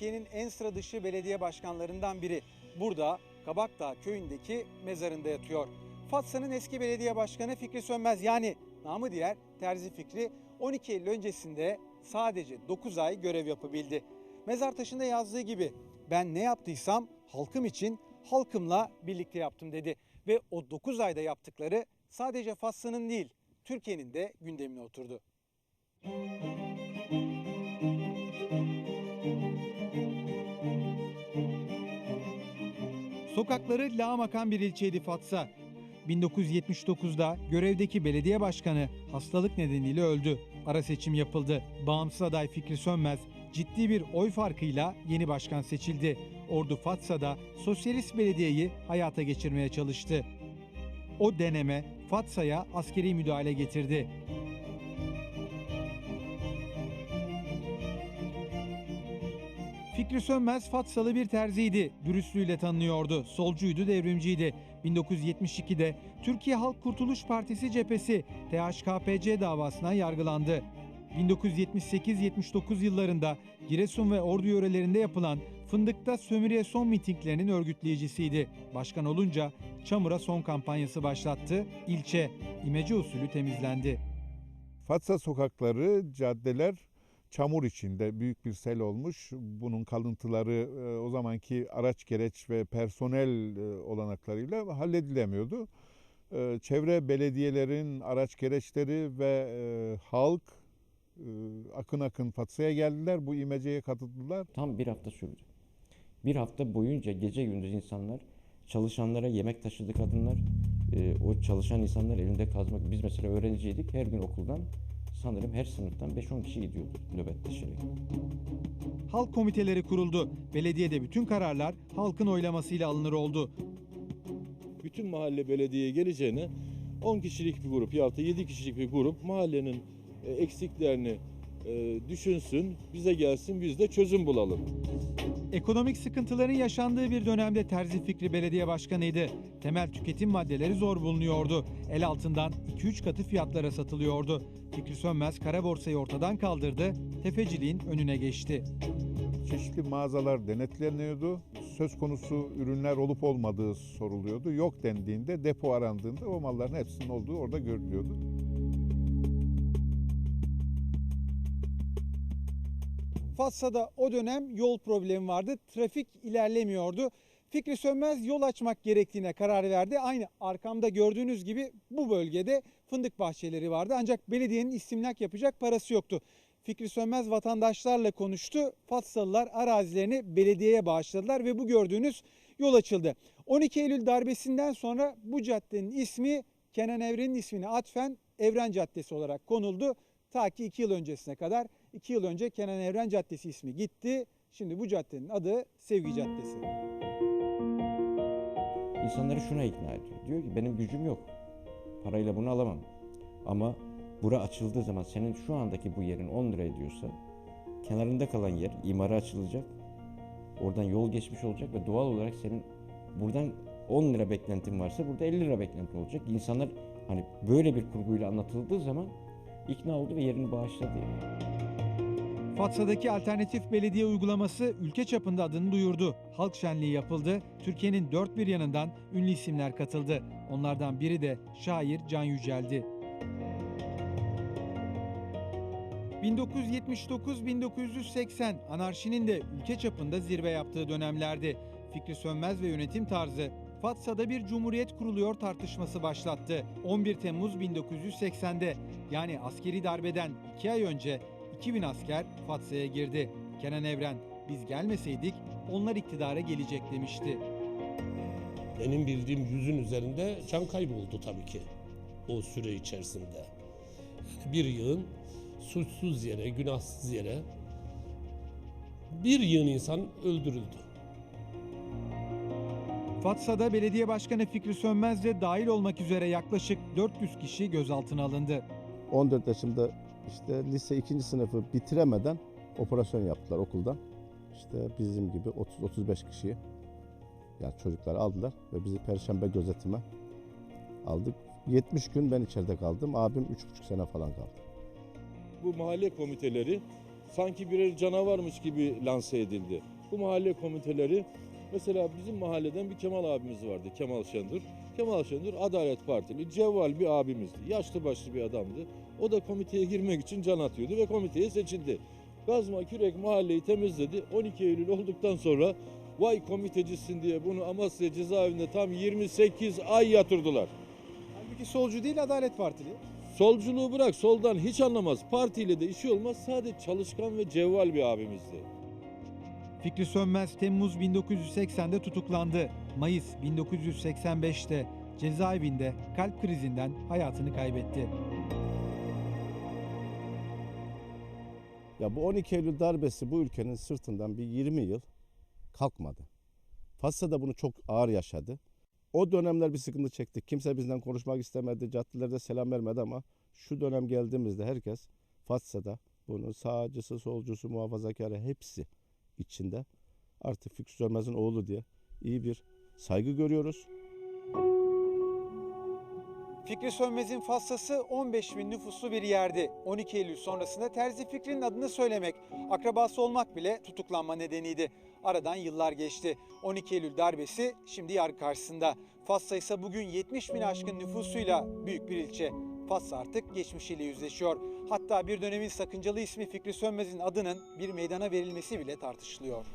Türkiye'nin en sıra dışı belediye başkanlarından biri. Burada Kabakdağ köyündeki mezarında yatıyor. Fatsa'nın eski belediye başkanı Fikri Sönmez yani namı diğer Terzi Fikri 12 Eylül öncesinde sadece 9 ay görev yapabildi. Mezar taşında yazdığı gibi ben ne yaptıysam halkım için halkımla birlikte yaptım dedi. Ve o 9 ayda yaptıkları sadece Fatsa'nın değil Türkiye'nin de gündemine oturdu. Sokakları lağım akan bir ilçeydi Fatsa. 1979'da görevdeki belediye başkanı hastalık nedeniyle öldü. Ara seçim yapıldı. Bağımsız aday Fikri Sönmez ciddi bir oy farkıyla yeni başkan seçildi. Ordu Fatsa'da sosyalist belediyeyi hayata geçirmeye çalıştı. O deneme Fatsa'ya askeri müdahale getirdi. Fikri Sönmez Fatsalı bir terziydi. Dürüstlüğüyle tanınıyordu. Solcuydu, devrimciydi. 1972'de Türkiye Halk Kurtuluş Partisi cephesi THKPC davasına yargılandı. 1978-79 yıllarında Giresun ve Ordu yörelerinde yapılan Fındık'ta sömürüye son mitinglerinin örgütleyicisiydi. Başkan olunca Çamur'a son kampanyası başlattı. İlçe imece usulü temizlendi. Fatsa sokakları, caddeler çamur içinde büyük bir sel olmuş. Bunun kalıntıları e, o zamanki araç gereç ve personel e, olanaklarıyla halledilemiyordu. E, Çevre belediyelerin araç gereçleri ve halk akın akın Fatsa'ya geldiler. Bu imeceye katıldılar. Tam bir hafta sürdü. Bir hafta boyunca gece gündüz insanlar çalışanlara yemek taşıdı kadınlar. O çalışan insanlar elinde kazmak. Biz mesela öğrenciydik. Her gün okuldan sanırım her sınıftan 5-10 kişi gidiyordu nöbetleşerek. Halk komiteleri kuruldu. Belediyede bütün kararlar halkın oylamasıyla alınır oldu. bütün mahalle belediyeye geleceğine 10 kişilik bir grup ya da 7 kişilik bir grup mahallenin e, eksiklerini e, düşünsün, bize gelsin biz de çözüm bulalım. Ekonomik sıkıntıların yaşandığı bir dönemde Terzi Fikri belediye başkanıydı. Temel tüketim maddeleri zor bulunuyordu. El altından 2-3 katı fiyatlara satılıyordu. Fikri Sönmez kara borsayı ortadan kaldırdı, tefeciliğin önüne geçti. Çeşitli mağazalar denetleniyordu. Söz konusu ürünler olup olmadığı soruluyordu. Yok dendiğinde, depo arandığında o malların hepsinin olduğu orada görülüyordu. Fatsa'da o dönem yol problemi vardı. Trafik ilerlemiyordu. Fikri Sönmez yol açmak gerektiğine karar verdi. Aynı arkamda gördüğünüz gibi bu bölgede fındık bahçeleri vardı. Ancak belediyenin istimlak yapacak parası yoktu. Fikri Sönmez vatandaşlarla konuştu. Fatsalılar arazilerini belediyeye bağışladılar ve bu gördüğünüz yol açıldı. 12 Eylül darbesinden sonra bu caddenin ismi Kenan Evren'in ismine atfen Evren Caddesi olarak konuldu. Ta ki 2 yıl öncesine kadar 2 yıl önce Kenan Evren Caddesi ismi gitti. Şimdi bu caddenin adı Sevgi Caddesi. İnsanları şuna ikna ediyor. Diyor ki benim gücüm yok. Parayla bunu alamam. Ama bura açıldığı zaman senin şu andaki bu yerin 10 lira ediyorsa kenarında kalan yer imara açılacak. Oradan yol geçmiş olacak ve doğal olarak senin buradan 10 lira beklentin varsa burada 50 lira beklentin olacak. İnsanlar hani böyle bir kurguyla anlatıldığı zaman ikna oldu ve yerini bağışladı. Fatsa'daki alternatif belediye uygulaması ülke çapında adını duyurdu. Halk şenliği yapıldı. Türkiye'nin dört bir yanından ünlü isimler katıldı. Onlardan biri de şair Can Yücel'di. 1979-1980 anarşinin de ülke çapında zirve yaptığı dönemlerdi. Fikri Sönmez ve yönetim tarzı Fatsa'da bir cumhuriyet kuruluyor tartışması başlattı. 11 Temmuz 1980'de yani askeri darbeden 2 ay önce 2000 asker Fatsa'ya girdi. Kenan Evren biz gelmeseydik onlar iktidara gelecek demişti. Benim bildiğim yüzün üzerinde can kaybı oldu tabii ki o süre içerisinde. Bir yığın suçsuz yere, günahsız yere bir yığın insan öldürüldü. Fatsa'da belediye başkanı Fikri Sönmez de dahil olmak üzere yaklaşık 400 kişi gözaltına alındı. 14 yaşımda işte lise 2. sınıfı bitiremeden operasyon yaptılar okuldan. İşte bizim gibi 30-35 kişiyi yani çocuklar aldılar ve bizi perşembe gözetime aldık. 70 gün ben içeride kaldım. Abim 3,5 sene falan kaldı. Bu mahalle komiteleri sanki birer canavarmış gibi lanse edildi. Bu mahalle komiteleri mesela bizim mahalleden bir Kemal abimiz vardı. Kemal Şendur. Kemal Şendur Adalet Partili cevval bir abimizdi. Yaşlı başlı bir adamdı. O da komiteye girmek için can atıyordu ve komiteye seçildi. Gazma Kürek mahalleyi temizledi. 12 Eylül olduktan sonra vay komitecisin diye bunu Amasya cezaevinde tam 28 ay yatırdılar. Halbuki solcu değil Adalet Partili. Solculuğu bırak soldan hiç anlamaz. Partiyle de işi olmaz. Sadece çalışkan ve cevval bir abimizdi. Fikri Sönmez Temmuz 1980'de tutuklandı. Mayıs 1985'te cezaevinde kalp krizinden hayatını kaybetti. Ya bu 12 Eylül darbesi bu ülkenin sırtından bir 20 yıl kalkmadı. Fassa da bunu çok ağır yaşadı. O dönemler bir sıkıntı çektik. Kimse bizden konuşmak istemedi. Caddelerde selam vermedi ama şu dönem geldiğimizde herkes Fassa'da bunun sağcısı, solcusu, muhafazakarı hepsi içinde artık Fikri Sönmez'in oğlu diye iyi bir saygı görüyoruz. Fikri Sönmez'in Fassası 15 bin nüfuslu bir yerdi. 12 Eylül sonrasında Terzi Fikri'nin adını söylemek, akrabası olmak bile tutuklanma nedeniydi. Aradan yıllar geçti. 12 Eylül darbesi şimdi yargı karşısında. Fassa ise bugün 70 bin aşkın nüfusuyla büyük bir ilçe. Fassa artık geçmişiyle yüzleşiyor. Hatta bir dönemin sakıncalı ismi Fikri Sönmez'in adının bir meydana verilmesi bile tartışılıyor.